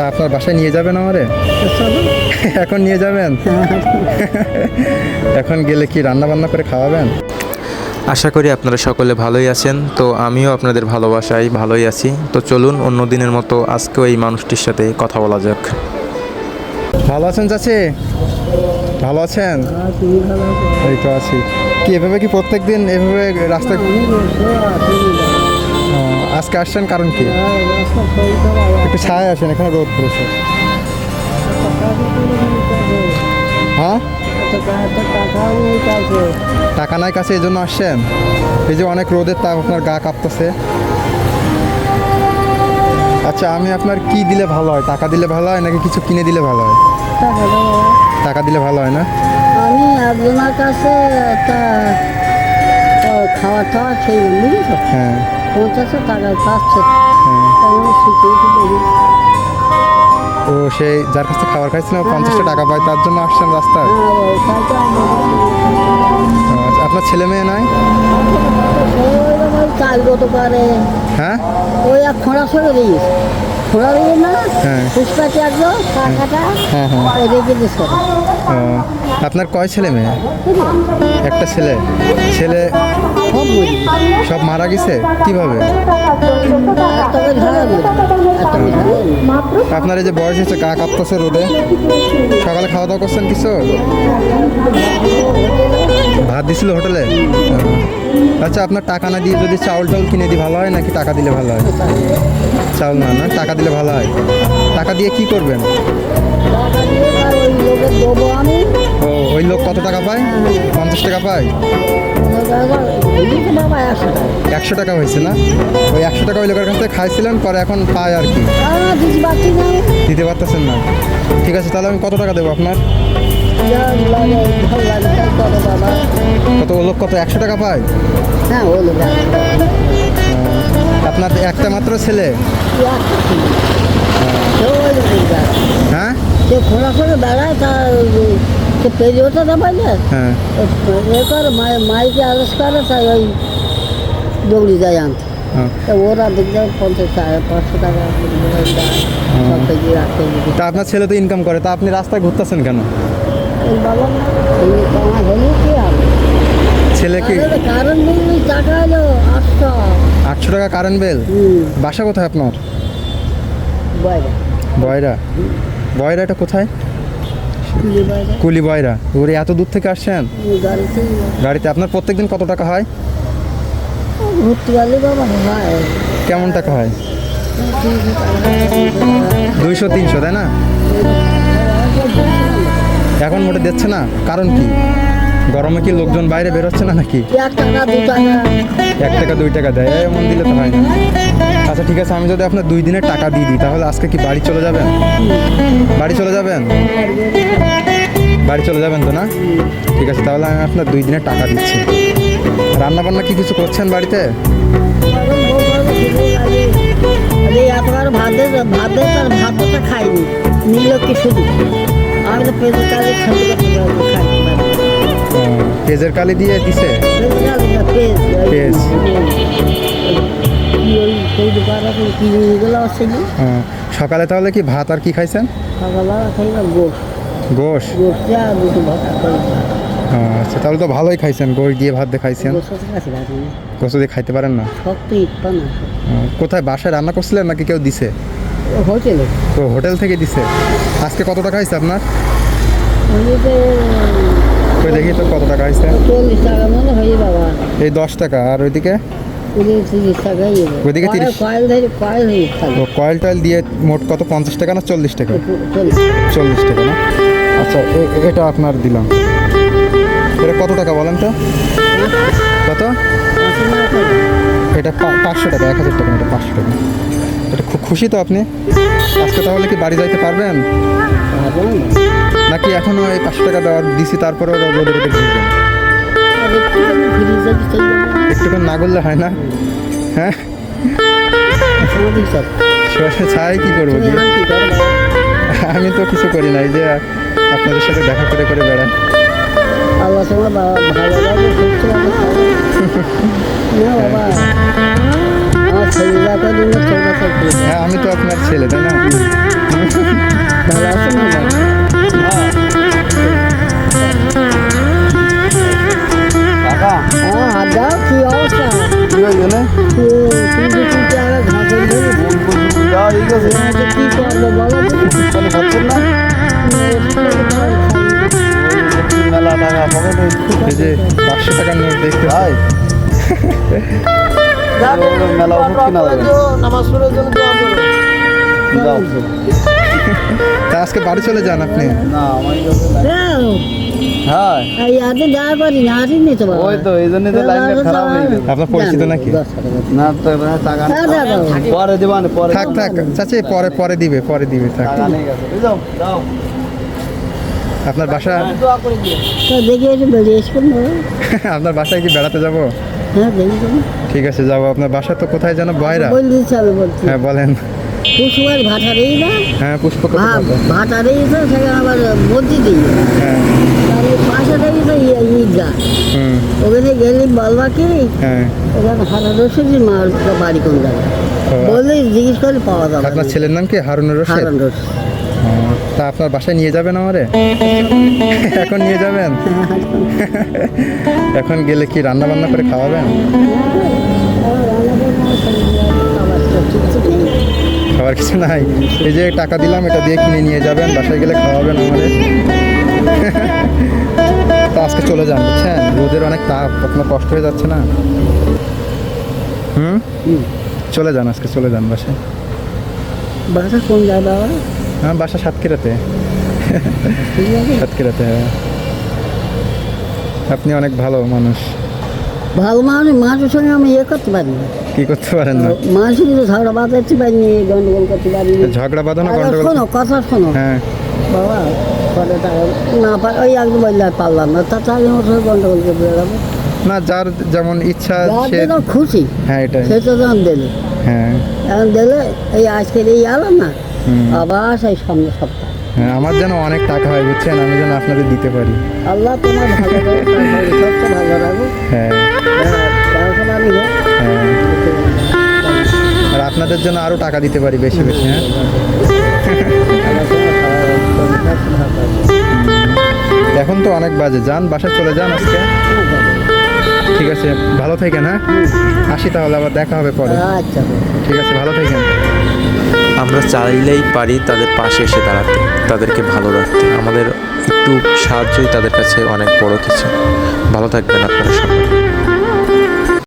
তা আপনার বাসায় নিয়ে যাবেন আমারে? এখন নিয়ে যাবেন? এখন গেলে কি রান্না বান্না করে খাওয়াবেন? আশা করি আপনারা সকলে ভালোই আছেন। তো আমিও আপনাদের ভালোবাসায় ভালোই আছি। তো চলুন অন্য দিনের মতো আজকেও এই মানুষটির সাথে কথা বলা যাক। ভালো আছেন চাচি? ভালো আছেন? এই তো আছি। কি এভাবে কি প্রত্যেক দিন এভাবে রাস্তায় ও, আজকে আসছেন কারণ কি? একটু ছায় আসেন এখানে রোদ পড়েছে। হ্যাঁ? টাকা নাই কাছে এই জন্য আসছেন? এই যে অনেক রোদের তাপ আপনার গা কাঁপতেছে। আচ্ছা আমি আপনার কি দিলে ভালো হয়? টাকা দিলে ভালো হয় নাকি কিছু কিনে দিলে ভালো হয়? টাকা দিলে ভালো হয় না? আমি একজনের কাছে একটা খাওয়া টাওয়া খেয়ে হ্যাঁ। পঞ্চাশশো টাকা পাচ্ছে হ্যাঁ ও সেই যার কাছে খাবার খাইছিল পঞ্চাশটা টাকা পায় তার জন্য আসছেন রাস্তায়? আচ্ছা, আপনার ছেলে মেয়ে নাই? কাজ করতে পারে। হ্যাঁ? ওই এক খোঁড়া সরে দিয়েছে। না হ্যাঁ। টাকাটা হ্যাঁ, হ্যাঁ। আপনার কয় ছেলে মেয়ে? একটা ছেলে। ছেলে সব মারা গেছে? কীভাবে? আপনার এই যে বয়স হচ্ছে গা কাঁপতেছে রোদে। সকালে খাওয়া দাওয়া করছেন কিছু? ভাত দিছিল হোটেলে? আচ্ছা আপনার টাকা না দিয়ে যদি চাউল টাউল কিনে দিই ভালো হয় নাকি টাকা দিলে ভালো হয়? চাউল না না টাকা দিলে ভালো হয়। টাকা দিয়ে কি করবেন? ও ওই লোক কত টাকা পায়? পঞ্চাশ টাকা পায়? একশো টাকা হয়েছে না? ওই একশো টাকা ওই লোকের কাছ থেকে খাইছিলেন, পরে এখন পায় আর কি। দিতে পারতেছেন না। ঠিক আছে, তাহলে আমি কত টাকা দেবো আপনার? কত ও লোক কত একশো টাকা পায়? আপনার একটা মাত্র ছেলে? হ্যাঁ। খোলা করে বেড়ায় হ্যাঁ। হ্যাঁ। তা ওরা দেখবে পঞ্চাশ পাঁচশো টাকা সব কেজি আট কেজি তা আপনার ছেলে তো ইনকাম করে তা আপনি রাস্তায় ঘুরতেছেন কেন? ছেলে কি? আটশো। টাকা কারেন্ট বিল বাসা কোথায় আপনার? বয়রা? বয়রা এটা কোথায়? কুলি বয়রা ওরে এত দূর থেকে আসছেন? গাড়িতে আপনার প্রত্যেকদিন কত টাকা হয়। কেমন টাকা হয়? দুইশো তিনশো তাই না? এখন মোটে দিচ্ছে না? কারণ কি? গরমে কি লোকজন বাইরে বেরোচ্ছে না নাকি? এক টাকা দু টাকা। এক টাকা দুই টাকা দেয় এমন দিলে তো হয় না। আচ্ছা ঠিক আছে আমি যদি আপনার দুই দিনের টাকা দিয়ে দিই তাহলে আজকে কি বাড়ি চলে যাবেন? বাড়ি চলে যাবেন? বাড়ি চলে যাবেন তো না? ঠিক আছে তাহলে আমি আপনার দুই দিনের টাকা দিচ্ছি। রান্না বান্না কি কিছু করছেন বাড়িতে? এতবার ভাত দে তার ভাতটা খাইনি। নিল কি শুধু? আমি তো খাই ও, পেঁয়াজের কালি দিয়ে দিছে? সকালে তাহলে কি ভাত আর কি খাইছেন? গোশ। আচ্ছা তাহলে তো ভালোই খাইছেন গোশ দিয়ে ভাত দিয়ে খাইছেন। গোস দিয়ে খাইতে পারেন না? কোথায় বাসায় রান্না করছিলেন নাকি কেউ দিছে? হোটেলে। তো হোটেল থেকে দিছে। আজকে কত টাকা হয়েছে আপনার? ওই দেখি তো কত টাকা হয়েছে চল্লিশ টাকা মনে হয় বাবা। এই দশ টাকা আর ওইদিকে? তিরিশ ওইদিকে 30 কয়েল ধরে কয়েল হয়ে থাকে। ও কয়েল টয়েল দিয়ে মোট কত পঞ্চাশ টাকা না চল্লিশ টাকা? চল্লিশ টাকা। না? আচ্ছা এটা আপনার দিলাম। এটা কত টাকা বলেন তো? কত? এটা পাঁচশো টাকা এক হাজার টাকা এটা পাঁচশো টাকা। এটা খুব খুশি তো আপনি? আজকে তাহলে কি বাড়ি যাইতে পারবেন? নাকি এখনও এই পাঁচশো টাকা দেওয়া দিছি, তারপরেও রোদে রোদে না করলে হয় না? হ্যাঁ? ছায় কি করব আমি তো কিছু করি না যে আপনাদের সাথে দেখা করে করে থাকবে হ্যাঁ আমি তো আপনার ছেলে, তাই না? তো কি করব বলো তো? খাচ্ছেন না মেলা টাকা পকেটে এই যে পাঁচশো টাকার নোট দেখতে ভাই মেলা ওষুধ কিনা যাবে নামাজ পড়ার জন্য দোয়া করো আজকে বাড়ি চলে যান আপনি না আমার হ্যাঁ। এই আগে যা করি আসি নি তো ওই তো এই জন্যই তো লাইনটা খারাপ হয়ে গেছে। আপনার পরিচিত নাকি? না তো টাকা নেই। দাও, দাও। পরে দিবান পরে থাক থাক। চাচি পরে পরে দিবে পরে দিবে থাক। টাকা নেই গেছে যাও যাও। আপনার বাসা? বাসায় কি বেড়াতে যাব? হ্যাঁ। ঠিক আছে যাব। আপনার বাসা তো কোথায় যেন বলছি। হ্যাঁ বলেন। কুসুমার ভাটারেই না। হ্যাঁ পুষ্পক ভা- ভাটারেই তো সেখানে আবার বলছি দিই। হ্যাঁ। তার এই তো ঈদগা হুম। ওখানে গেলে বলবা কি হ্যাঁ ওখানে হারা রসুন মার বাড়ি কোন ও, বললে জিজ্ঞেস করে পাওয়া যাবে। আপনার ছেলের নাম কি? হারুনুর রশিদ? হারান ও, তা আপনার বাসায় নিয়ে যাবেন আমারে? এখন নিয়ে যাবেন? এখন গেলে কি রান্না বান্না করে খাওয়াবেন? খাবার কিছু নাই। এই যে টাকা দিলাম এটা দিয়ে কিনে নিয়ে যাবেন বাসায় গেলে খাওয়াবেন আমাদের। তো আজকে চলে যান বুঝছেন? রোদের অনেক তাপ আপনার কষ্ট হয়ে যাচ্ছে না। হুম? চলে যান আজকে চলে যান বাসায়। বাসা কোন বাবা হ্যাঁ বাসা সাতক্ষীরাতে। সাতক্ষীরাতে হ্যাঁ। আপনি অনেক ভালো মানুষ। ভালো মানুষ মানুষের সঙ্গে আমি ইয়ে করতে পারি না। কি করতে পারেন না? মানুষের কিন্তু ঝগড়া বাঁধাতে পারিনি গন্ডগোল করতে পারিনি ঝগড়া বাঁধানো গন্ডগোল শোনো কথা শোনো। হ্যাঁ। বাবা পরে না পার ওই একদম বললে আর পারলাম না। তা তাহলে আমার সঙ্গে গন্ডগোল করে না যার যেমন ইচ্ছা সে খুশি হ্যাঁ এটাই। সে তো যখন দিলে। হ্যাঁ। এখন দিলে এই আজকের এই আলাম না আবার সেই সামনে সপ্তাহ। আমার যেন অনেক টাকা হয় বুঝছেন? আমি যেন আপনাদের দিতে পারি। আল্লাহ তোমার ভালো ভালো রাখো হ্যাঁ। হ্যাঁ আর আপনাদের জন্য আরও টাকা দিতে পারি বেশি বেশি হ্যাঁ? এখন তো অনেক বাজে। যান বাসায় চলে যান আজকে। ঠিক আছে ভালো থাকেন হ্যাঁ? আসি তাহলে আবার দেখা হবে পরে। আচ্ছা। ঠিক আছে ভালো থাকেন। আমরা চাইলেই পারি তাদের পাশে এসে দাঁড়াতে, তাদেরকে ভালো রাখতে। আমাদের একটু সাহায্যই তাদের কাছে অনেক বড় কিছু। ভালো থাকবেন আপনারা সবাই